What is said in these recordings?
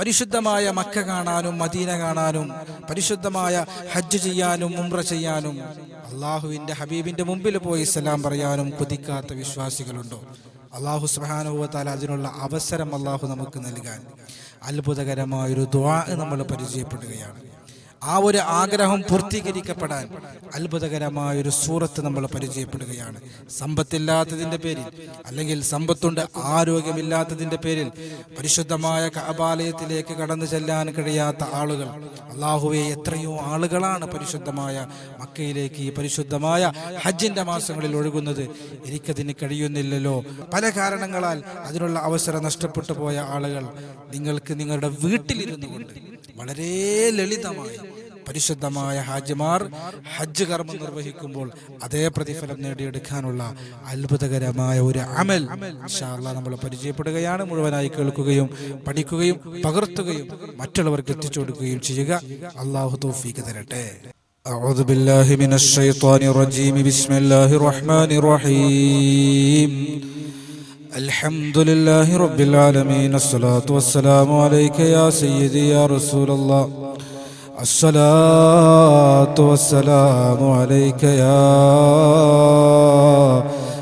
പരിശുദ്ധമായ മക്ക കാണാനും മദീന കാണാനും പരിശുദ്ധമായ ഹജ്ജ് ചെയ്യാനും ഉംറ ചെയ്യാനും അള്ളാഹുവിന്റെ ഹബീബിന്റെ മുമ്പിൽ പോയി സലാം പറയാനും കൊതിക്കാത്ത വിശ്വാസികളുണ്ടോ? അള്ളാഹു സുഹാനുഭവത്താൽ അതിനുള്ള അവസരം അള്ളാഹു നമുക്ക് നൽകാൻ അത്ഭുതകരമായൊരു ദ്വാ നമ്മൾ പരിചയപ്പെടുകയാണ്. ആ ഒരു ആഗ്രഹം പൂർത്തീകരിക്കപ്പെടാൻ അത്ഭുതകരമായ ഒരു സൂറത്ത് നമ്മൾ പരിചയപ്പെടുകയാണ്. സമ്പത്തില്ലാത്തതിന്റെ പേരിൽ അല്ലെങ്കിൽ സമ്പത്തുണ്ട് ആരോഗ്യമില്ലാത്തതിന്റെ പേരിൽ പരിശുദ്ധമായ കഅബാലയത്തിലേക്ക് കടന്നു ചെല്ലാൻ കഴിയാത്ത ആളുകൾ. അള്ളാഹുവെ എത്രയോ ആളുകളാണ് പരിശുദ്ധമായ മക്കയിലേക്ക് ഈ പരിശുദ്ധമായ ഹജ്ജിന്റെ മാസങ്ങളിൽ ഒഴുകുന്നത്. എനിക്കതിന് കഴിയുന്നില്ലല്ലോ. പല കാരണങ്ങളാൽ അതിനുള്ള അവസരം നഷ്ടപ്പെട്ടു പോയ ആളുകൾ നിങ്ങൾക്ക് നിങ്ങളുടെ വീട്ടിലിരുന്നു കൊണ്ട് വളരെ ലളിതമായി പരിശുദ്ധമായ ഹാജിമാർ ഹജ്ജ് കർമ്മം നിർവഹിക്കുമ്പോൾ അതേ പ്രതിഫലം നേടിയെടുക്കാനുള്ള അത്ഭുതകരമായ ഒരു അമൽ ഇൻഷാ അല്ലാഹ് നമ്മൾ പരിചയപ്പെടുകയാണ് മുഴുവനായി കേൾക്കുകയും പഠിക്കുകയും പകർത്തുകയും മറ്റുള്ളവർക്ക് എത്തിച്ചു കൊടുക്കുകയും ചെയ്യുക അള്ളാഹു തൗഫീക്ക് തരട്ടെ أعوذ بالله من الشيطان الرجيم بسم الله الرحمن الرحيم الحمد لله رب العالمين الصلاة والسلام عليك يا سيدي يا رسول الله. الصلاة والسلام عليك يا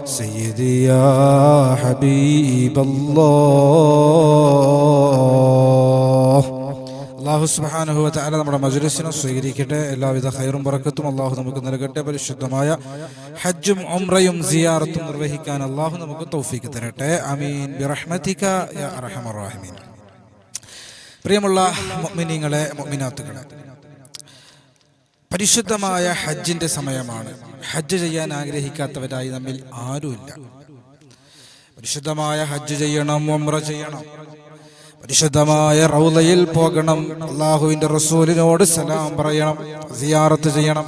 سيدي يا حبيب الله. അള്ളാഹു തആല നമ്മുടെ മജ്ലിസിനെ സ്വീകരിക്കട്ടെ. എല്ലാവിധ ഹൈറും പറക്കത്തും അള്ളാഹു നമുക്ക് നൽകട്ടെ. പരിശുദ്ധമായ ഹജ്ജും ഒമ്രയും സിയാറത്തും നിർവഹിക്കാൻ അള്ളാഹു നമുക്ക് തൗഫീക്ക് തരട്ടെ. അമീൻ പ്രിയമുള്ള മൊമിനിങ്ങളെ മൊമിനാത്തുകളെ പരിശുദ്ധമായ ഹജ്ജിന്റെ സമയമാണ്. ഹജ്ജ് ചെയ്യാൻ ആഗ്രഹിക്കാത്തവരായി നമ്മിൽ ആരുമില്ല. പരിശുദ്ധമായ ഹജ്ജ് ചെയ്യണം ഒമ്ര ചെയ്യണം. പരിശുദ്ധമായ റൗലയിൽ പോകണം. അള്ളാഹുവിന്റെ റസൂലിനോട് സലാം പറയണം. സിയാറത്ത് ചെയ്യണം.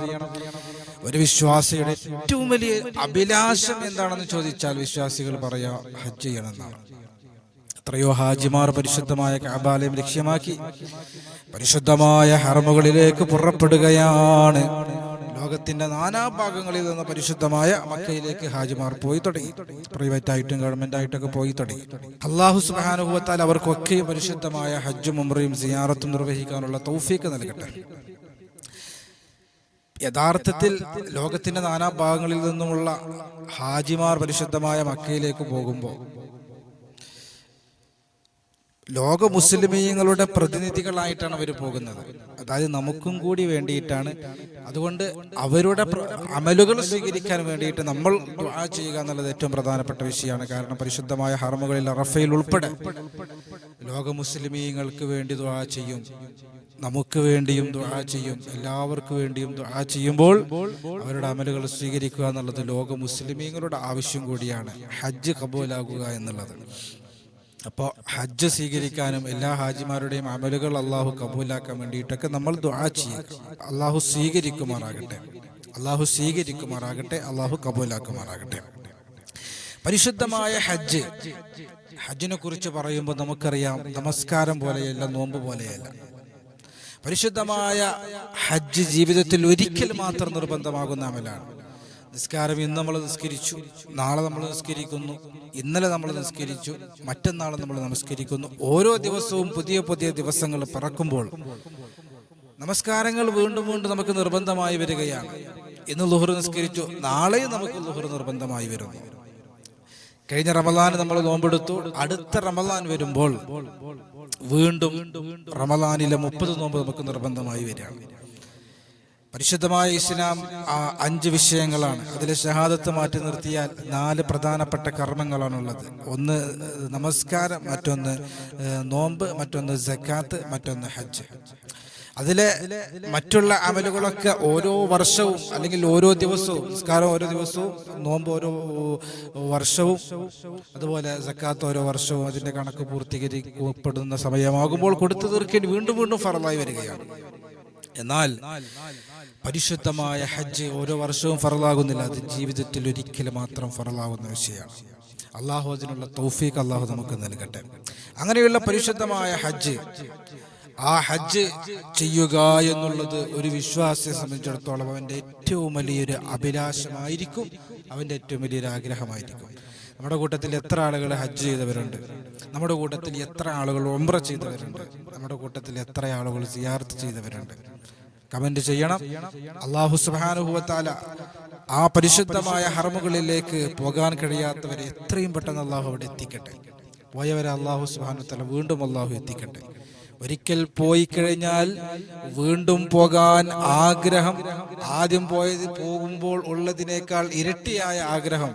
ഒരു വിശ്വാസിയുടെ ഏറ്റവും വലിയ അഭിലാഷം എന്താണെന്ന് ചോദിച്ചാൽ വിശ്വാസികൾ പറയാ ഹജ്ജ് ചെയ്യണമെന്നാണ്. എത്രയോ ഹാജിമാർ പരിശുദ്ധമായ കാബാലയം ലക്ഷ്യമാക്കി പരിശുദ്ധമായ ഹറമുകളിലേക്ക് പുറപ്പെടുകയാണ്. ലോകത്തിന്റെ നാനാഭാഗങ്ങളിൽ നിന്ന് പരിശുദ്ധമായ മക്കയിലേക്ക് ഹാജിമാർ പോയി തുടങ്ങി. പ്രൈവറ്റ് ആയിട്ടും ഗവൺമെന്റ് ആയിട്ടൊക്കെ പോയി തുടങ്ങി. അള്ളാഹു സുബാനുഭവത്താൽ അവർക്കൊക്കെ പരിശുദ്ധമായ ഹജ്ജും ഉമ്രയും സിയാറത്തും നിർവഹിക്കാനുള്ള തൗഫീക്ക് നൽകട്ടെ. യഥാർത്ഥത്തിൽ ലോകത്തിന്റെ നാനാഭാഗങ്ങളിൽ നിന്നുമുള്ള ഹാജിമാർ പരിശുദ്ധമായ മക്കയിലേക്ക് പോകുമ്പോൾ ലോക മുസ്ലിമീങ്ങളുടെ പ്രതിനിധികളായിട്ടാണ് അവർ പോകുന്നത്. അതായത് നമുക്കും കൂടി വേണ്ടിയിട്ടാണ്. അതുകൊണ്ട് അവരുടെ അമലുകൾ സ്വീകരിക്കാൻ വേണ്ടിയിട്ട് നമ്മൾ ചെയ്യുക എന്നുള്ളത് ഏറ്റവും പ്രധാനപ്പെട്ട വിഷയമാണ്. കാരണം പരിശുദ്ധമായ ഹർമുകളിൽ റഫയിൽ ഉൾപ്പെടെ ലോക മുസ്ലിമീങ്ങൾക്ക് വേണ്ടി ദുആ ചെയ്യും. നമുക്ക് വേണ്ടിയും ദുആ ചെയ്യും. എല്ലാവർക്കും വേണ്ടിയും ദുആ ചെയ്യുമ്പോൾ അവരുടെ അമലുകൾ സ്വീകരിക്കുക എന്നുള്ളത് ലോക മുസ്ലിമീങ്ങളുടെ ആവശ്യം കൂടിയാണ്. ഹജ്ജ് കബൂലാകുക എന്നുള്ളത്. അപ്പോൾ ഹജ്ജ് സ്വീകരിക്കാനും എല്ലാ ഹാജിമാരുടെയും അമലുകൾ അള്ളാഹു കബൂലാക്കാൻ വേണ്ടിയിട്ടൊക്കെ നമ്മൾ ദുആ ചെയ്യുക അള്ളാഹു സ്വീകരിക്കുമാറാകട്ടെ. അള്ളാഹു സ്വീകരിക്കുമാറാകട്ടെ അള്ളാഹു കബൂലാക്കുമാറാകട്ടെ. പരിശുദ്ധമായ ഹജ്ജ്. ഹജ്ജിനെ കുറിച്ച് പറയുമ്പോൾ നമുക്കറിയാം നമസ്കാരം പോലെയല്ല നോമ്പ് പോലെയല്ല. പരിശുദ്ധമായ ഹജ്ജ് ജീവിതത്തിൽ ഒരിക്കൽ മാത്രം നിർബന്ധമാകുന്ന അമലാണ്. നിസ്കാരം ഇന്ന് നമ്മൾ നിസ്കരിച്ചു നാളെ നമ്മൾ നിസ്കരിക്കുന്നു ഇന്നലെ നമ്മൾ നിസ്കരിച്ചു മറ്റന്നാൾ നമ്മൾ നമസ്കരിക്കുന്നു. ഓരോ ദിവസവും പുതിയ പുതിയ ദിവസങ്ങൾ പറക്കുമ്പോൾ നമസ്കാരങ്ങൾ വീണ്ടും വീണ്ടും നമുക്ക് നിർബന്ധമായി വരികയാണ്. ഇന്ന് ലുഹർ നിസ്കരിച്ചു നാളെയും നമുക്ക് ലുഹർ നിർബന്ധമായി വരുന്നു. കഴിഞ്ഞ റമലാൻ നമ്മൾ നോമ്പെടുത്തു അടുത്ത റമലാൻ വരുമ്പോൾ വീണ്ടും റമലാനിലെ മുപ്പത് നോമ്പ് നമുക്ക് നിർബന്ധമായി വരികയാണ്. പരിശുദ്ധമായ ഇസ്ലാം ആ അഞ്ച് വിഷയങ്ങളാണ്. അതിലെ ഷഹാദത്ത് മാറ്റി നിർത്തിയാൽ നാല് പ്രധാനപ്പെട്ട കർമ്മങ്ങളാണുള്ളത്. ഒന്ന് നമസ്കാരം മറ്റൊന്ന് നോമ്പ് മറ്റൊന്ന് ജക്കാത്ത് മറ്റൊന്ന് ഹജ്ജ്. അതിലെ മറ്റുള്ള അമലുകളൊക്കെ ഓരോ വർഷവും അല്ലെങ്കിൽ ഓരോ ദിവസവും നിസ്കാരം ഓരോ ദിവസവും നോമ്പ് ഓരോ വർഷവും അതുപോലെ സക്കാത്ത് ഓരോ വർഷവും അതിന്റെ കണക്ക് പൂർത്തീകരിക്കപ്പെടുന്ന സമയമാകുമ്പോൾ കൊടുത്തു തീർക്കേണ്ടി വീണ്ടും വീണ്ടും ഫറലായി വരികയാണ്. എന്നാൽ പരിശുദ്ധമായ ഹജ്ജ് ഓരോ വർഷവും ഫറലാകുന്നില്ല. അത് ജീവിതത്തിൽ ഒരിക്കലും മാത്രം ഫറലാകുന്ന വിഷയമാണ്. അള്ളാഹു അതിനുള്ള തൗഫീഖ് അള്ളാഹു നമുക്ക് നൽകട്ടെ. അങ്ങനെയുള്ള പരിശുദ്ധമായ ഹജ്ജ് ആ ഹജ്ജ് ചെയ്യുക എന്നുള്ളത് ഒരു വിശ്വാസിയെ സംബന്ധിച്ചിടത്തോളം അവന്റെ ഏറ്റവും വലിയൊരു അഭിലാഷമായിരിക്കും. അവന്റെ ഏറ്റവും വലിയൊരു ആഗ്രഹമായിരിക്കും. നമ്മുടെ കൂട്ടത്തിൽ എത്ര ആളുകൾ ഹജ്ജ് ചെയ്തവരുണ്ട്? നമ്മുടെ കൂട്ടത്തിൽ എത്ര ആളുകൾ ഒമ്പ്ര ചെയ്തവരുണ്ട്? നമ്മുടെ കൂട്ടത്തിൽ എത്ര ആളുകൾ സിയാർത്ത് ചെയ്തവരുണ്ട്? കമന്റ് ചെയ്യണം. അള്ളാഹു സുബാനുഭവത്താല ആ പരിശുദ്ധമായ ഹറമുകളിലേക്ക് പോകാൻ കഴിയാത്തവരെ എത്രയും പെട്ടെന്ന് അള്ളാഹു അവിടെ എത്തിക്കട്ടെ. പോയവരെ അള്ളാഹു സുബാനുത്തല വീണ്ടും അള്ളാഹു എത്തിക്കട്ടെ. ഒരിക്കൽ പോയി കഴിഞ്ഞാൽ വീണ്ടും പോകാൻ ആഗ്രഹം. ആദ്യം പോയത് പോകുമ്പോൾ ഉള്ളതിനേക്കാൾ ഇരട്ടിയായ ആഗ്രഹം.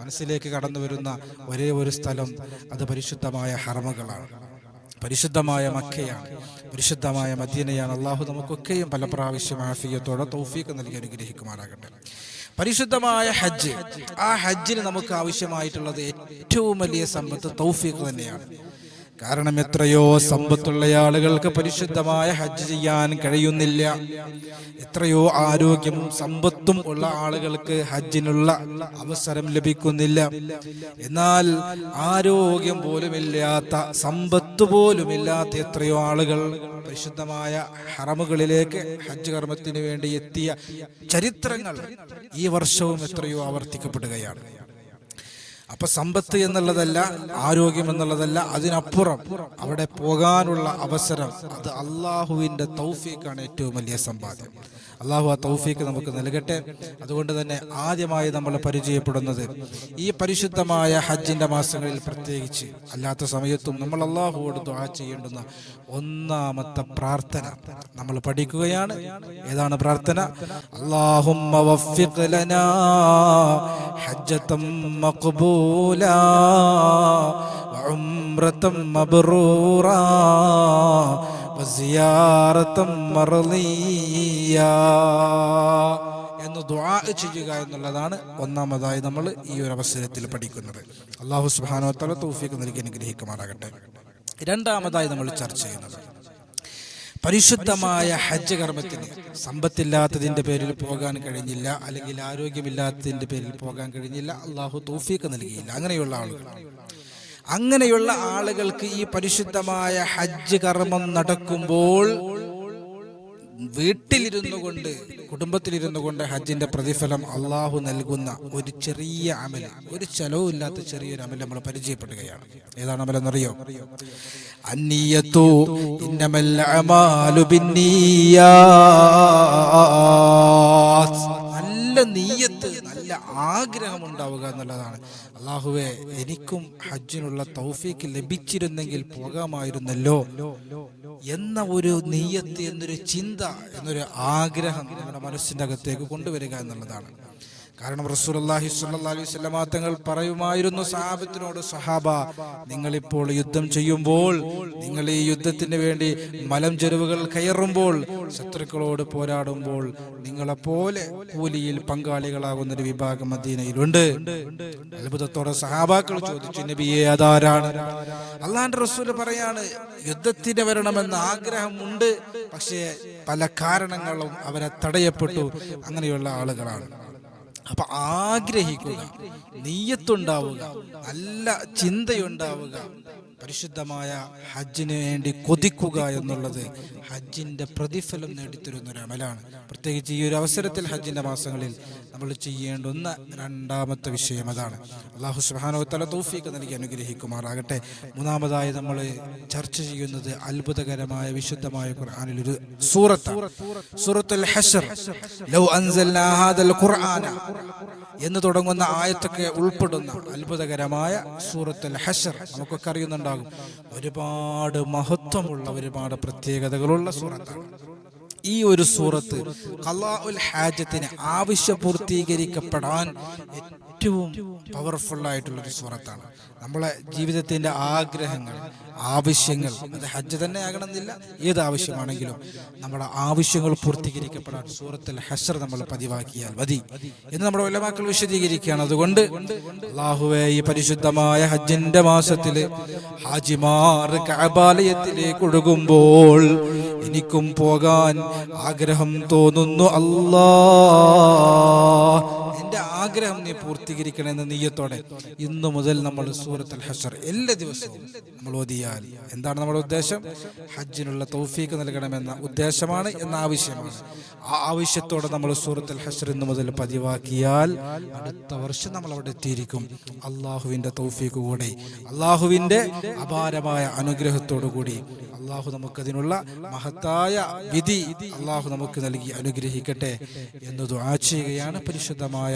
മനസ്സിലേക്ക് കടന്നു വരുന്ന ഒരേ ഒരു സ്ഥലം അത് പരിശുദ്ധമായ ഹറമകളാണ്. പരിശുദ്ധമായ മക്കയാണ്. പരിശുദ്ധമായ മദീനയാണ്. അള്ളാഹു നമുക്കൊക്കെയും പല പ്രാവശ്യം ആഫിയത്തോടെ തൗഫീക്ക് നൽകി അനുഗ്രഹിക്കുമാറാകട്ടെ. പരിശുദ്ധമായ ഹജ്ജ്. ആ ഹജ്ജിന് നമുക്ക് ആവശ്യമായിട്ടുള്ളത് ഏറ്റവും വലിയ സമ്പത്ത് തൗഫീഖ് തന്നെയാണ്. കാരണം എത്രയോ സമ്പത്തുള്ള ആളുകൾക്ക് പരിശുദ്ധമായ ഹജ്ജ് ചെയ്യാൻ കഴിയുന്നില്ല. എത്രയോ ആരോഗ്യവും സമ്പത്തും ഉള്ള ആളുകൾക്ക് ഹജ്ജിനുള്ള അവസരം ലഭിക്കുന്നില്ല. എന്നാൽ ആരോഗ്യം പോലുമില്ലാത്ത സമ്പത്ത് പോലുമില്ലാത്ത എത്രയോ ആളുകൾ പരിശുദ്ധമായ ഹറമുകളിലേക്ക് ഹജ്ജ് കർമ്മത്തിന് വേണ്ടി എത്തിയ ചരിത്രങ്ങൾ ഈ വർഷവും എത്രയോ ആവർത്തിക്കപ്പെടുകയാണ്. അപ്പൊ സമ്പത്ത് എന്നുള്ളതല്ല ആരോഗ്യം എന്നുള്ളതല്ല അതിനപ്പുറം അവിടെ പോകാനുള്ള അവസരം അത് അള്ളാഹുവിന്റെ തൗഫീഖാണ് ഏറ്റവും വലിയ സമ്പാദ്യം. അള്ളാഹു ആ തൗഫീഖ് നമുക്ക് നൽകട്ടെ. അതുകൊണ്ട് തന്നെ ആദ്യമായി നമ്മൾ പരിചയപ്പെടുന്നത് ഈ പരിശുദ്ധമായ ഹജ്ജിന്റെ മാസങ്ങളിൽ പ്രത്യേകിച്ച് അല്ലാത്ത സമയത്തും നമ്മൾ അള്ളാഹുവോട് ദുആ ചെയ്യേണ്ടുന്ന ഒന്നാമത്തെ പ്രാർത്ഥന നമ്മൾ പഠിക്കുകയാണ്. ഏതാണ് പ്രാർത്ഥന? അള്ളാഹു ലനാ ഹജ്ജത്തം മഖ്ബൂലാ وعمرة مبرورا وزيارة مرضية എന്ന് ദുആ ചെയ്യുക എന്നുള്ളതാണ് ഒന്നാമതായി നമ്മൾ ഈ ഒരു അവസരത്തിൽ പഠിക്കുന്നത് അള്ളാഹു സുബ്ഹാനഹു വ തആല തൗഫീഖ് നൽകി അനുഗ്രഹിക്കുമാറാകട്ടെ രണ്ടാമതായി നമ്മൾ ചർച്ച ചെയ്യുന്നത് പരിശുദ്ധമായ ഹജ്ജ് കർമ്മത്തിന് സമ്പത്തില്ലാത്തതിന്റെ പേരിൽ പോകാൻ കഴിഞ്ഞില്ല അല്ലെങ്കിൽ ആരോഗ്യമില്ലാത്തതിന്റെ പേരിൽ പോകാൻ കഴിഞ്ഞില്ല അള്ളാഹു തോഫീക്ക് നൽകിയില്ല. അങ്ങനെയുള്ള ആളുകൾ. അങ്ങനെയുള്ള ആളുകൾക്ക് ഈ പരിശുദ്ധമായ ഹജ്ജ് കർമ്മം നടക്കുമ്പോൾ വീട്ടിലിരുന്നു കൊണ്ട് കുടുംബത്തിലിരുന്നു കൊണ്ട് ഹജ്ജിന്റെ പ്രതിഫലം അള്ളാഹു നൽകുന്ന ഒരു ചെറിയ അമൽ ഒരു ചെലവും ഇല്ലാത്ത ചെറിയൊരു അമൽ നമ്മൾ പരിചയപ്പെടുകയാണ്. ഏതാണ് അമൽ എന്നറിയോ? അമാലു. നല്ല നീയത്ത് നല്ല ആഗ്രഹം ഉണ്ടാവുക എന്നുള്ളതാണ്. അള്ളാഹുവെ എനിക്കും ഹജ്ജിനുള്ള തൗഫീക്ക് ലഭിച്ചിരുന്നെങ്കിൽ പോകാമായിരുന്നല്ലോ. എന്ന ഒരു നീയത്ത് എന്നൊരു ചിന്ത എന്നൊരു ആഗ്രഹം നമ്മുടെ മനസ്സിന്റെ അകത്തേക്ക് കൊണ്ടുവരിക എന്നുള്ളതാണ്. കാരണം സ്വല്ലല്ലാഹി അലൈഹി വസല്ലമ തങ്ങൾ പറയുമായിരുന്നു സഹാബത്തിനോട് സഹാബ നിങ്ങളിപ്പോൾ യുദ്ധം ചെയ്യുമ്പോൾ നിങ്ങൾ ഈ യുദ്ധത്തിന് വേണ്ടി മലം ചെരുവുകൾ കയറുമ്പോൾ ശത്രുക്കളോട് പോരാടുമ്പോൾ നിങ്ങളെപ്പോലെ കൂലിയിൽ പങ്കാളികളാകുന്ന ഒരു വിഭാഗം മദീനയിലുണ്ട്. അത്ഭുതത്തോടെ സഹാബാക്കൾ ചോദിച്ചു നബിയെ അതാരാണ്? അള്ളാന്റെ റസൂൽ പറയാണ് യുദ്ധത്തിന് വരണമെന്ന് ആഗ്രഹമുണ്ട് പക്ഷേ പല കാരണങ്ങളും അവരെ തടയപ്പെട്ടു. അങ്ങനെയുള്ള ആളുകളാണ്. അപ്പൊ ആഗ്രഹിക്കുക നീയത്തുണ്ടാവുക നല്ല ചിന്തയുണ്ടാവുക. പരിശുദ്ധമായ ഹജ്ജിന് വേണ്ടി കൊതിക്കുക എന്നുള്ളത് ഹജ്ജിന്റെ പ്രതിഫലം നേടിത്തരുന്ന ഒരു അമലാണ്. പ്രത്യേകിച്ച് ഈ ഒരു അവസരത്തിൽ ഹജ്ജിന്റെ മാസങ്ങളിൽ നമ്മൾ ചെയ്യേണ്ടുന്ന രണ്ടാമത്തെ വിഷയം അതാണ്. അള്ളാഹു സുബാനോത്തല തൗഫീഖ് നൽകി അനുഗ്രഹിക്കുമാറാകട്ടെ. മൂന്നാമതായി നമ്മൾ ചർച്ച ചെയ്യുന്നത് അത്ഭുതകരമായ വിശുദ്ധമായ ഖുർആനിൽ ഒരു സൂറത്താണ്. സൂറത്തുൽ ഹഷർ ലൗ അൻസൽനാ ഹാദൽ ഖുർആന എന്ന് തുടങ്ങുന്ന ആയത്തൊക്കെ ഉൾപ്പെടുന്ന അത്ഭുതകരമായ സൂറത്തുൽ ഹഷർ നമുക്കൊക്കെ അറിയുന്നുണ്ടാകും ഒരുപാട് മഹത്വമുള്ള ഒരുപാട് പ്രത്യേകതകളുള്ള സൂറത്താണ്. ഈ ഒരു സൂറത്ത് കലാഉൽ ഹാജത്തിന് ആവശ്യ പൂർത്തീകരിക്കപ്പെടാൻ ഏറ്റവും പവർഫുൾ ആയിട്ടുള്ള ഒരു സൂറത്താണ്. നമ്മളെ ജീവിതത്തിന്റെ ആഗ്രഹങ്ങൾ ആവശ്യങ്ങൾ. അത് ഹജ്ജ് തന്നെ ആകണമെന്നില്ല. ഏത് ആവശ്യമാണെങ്കിലും നമ്മുടെ ആവശ്യങ്ങൾ പൂർത്തീകരിക്കപ്പെടാൻ സൂറത്തിൽ ഹസർ നമ്മൾ പതിവാക്കിയാൽ മതി എന്ന് നമ്മുടെ ഒലമാക്കൾ വിശദീകരിക്കുകയാണ്. അതുകൊണ്ട് അള്ളാഹുവെ ഈ പരിശുദ്ധമായ ഹജ്ജിന്റെ മാസത്തിൽ ഹാജിമാർ കബാലയത്തിലേക്ക് ഒഴുകുമ്പോൾ എനിക്കും പോകാൻ ആഗ്രഹം തോന്നുന്നു. അല്ലാ എന്റെ ആഗ്രഹം നീ പൂർത്തീകരിക്കണം എന്ന നീയത്തോടെ ഇന്നു മുതൽ നമ്മൾ സൂറത്തുൽ ഹഷർ എല്ലാ ദിവസവും നമ്മൾ ഓതിയാൽ എന്താണ് നമ്മുടെ ഉദ്ദേശം? ഹജ്ജിനുള്ള തൗഫീക്ക് നൽകണമെന്ന ഉദ്ദേശമാണ് എന്ന ആവശ്യമാണ്. ആ ആവശ്യത്തോടെ നമ്മൾ സൂറത്തുൽ ഹഷർ ഇന്നു മുതൽ പതിവാക്കിയാൽ അടുത്ത വർഷം നമ്മൾ അവിടെ എത്തിയിരിക്കും. അള്ളാഹുവിന്റെ തൗഫീക്ക് കൂടെ അള്ളാഹുവിന്റെ അപാരമായ അനുഗ്രഹത്തോടു കൂടി അള്ളാഹു നമുക്കതിനുള്ള മഹത്തായ വിധി അള്ളാഹു നമുക്ക് നൽകി അനുഗ്രഹിക്കട്ടെ എന്ന് ദുആ ചെയ്യുകയാണ് പരിശുദ്ധമായ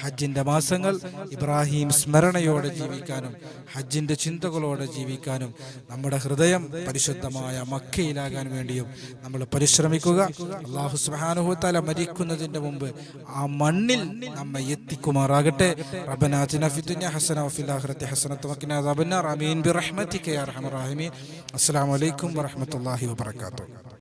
ഹജ്ജിന്റെ മാസങ്ങൾ ഇബ്രാഹിം സ്മരണയോടെ ജീവിക്കാനും ഹജ്ജിന്റെ ചിന്തകളോടെ ജീവിക്കാനും നമ്മുടെ ഹൃദയം പരിശുദ്ധമായ മക്കയിലാകാൻ വേണ്ടിയും നമ്മൾ പരിശ്രമിക്കുക. അള്ളാഹു സുബ്ഹാനഹു തആല മരിക്കുന്നതിന്റെ മുമ്പ് ആ മണ്ണിൽ നമ്മെ എത്തിക്കുമാറാകട്ടെ. റബ്ബനാ ആതിനാ ഫിദ്ദുനിയ ഹസന റഹീമീൻ. അസ്സലാമു അലൈക്കും വറഹ്മത്തുള്ളാഹി വബറകാതുഹു.